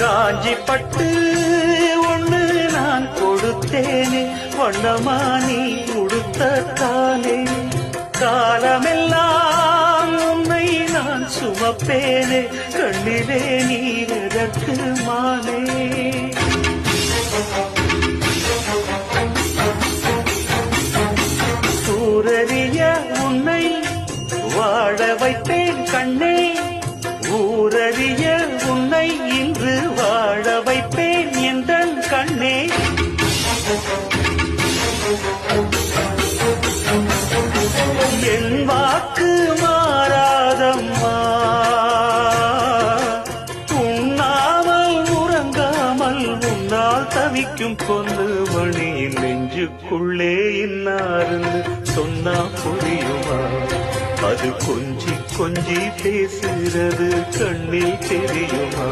காஞ்சி பட்டு ஒண்ணு நான் கொடுத்தேனே வண்ணமா நீ உடுத்த காலே காலமெல்லாம் உன்னை நான் சுமப்பேனே கண்ணிலே நீரதற்கு மாலே சூரறிய உன்னை வாழ வைத்தேன் கண்ணே ஊர கண்ணே. என் வாக்கு மாறாதம்மா. உண்ணாமல் உறங்காமல் உன்னால் தவிக்கும் பொண்ணு மணி நெஞ்சுக்குள்ளே இன்னாருந்து சொன்னா புரியுமா? அது கொஞ்சி கொஞ்சி பேசுகிறது கண்ணில் தெரியுமா?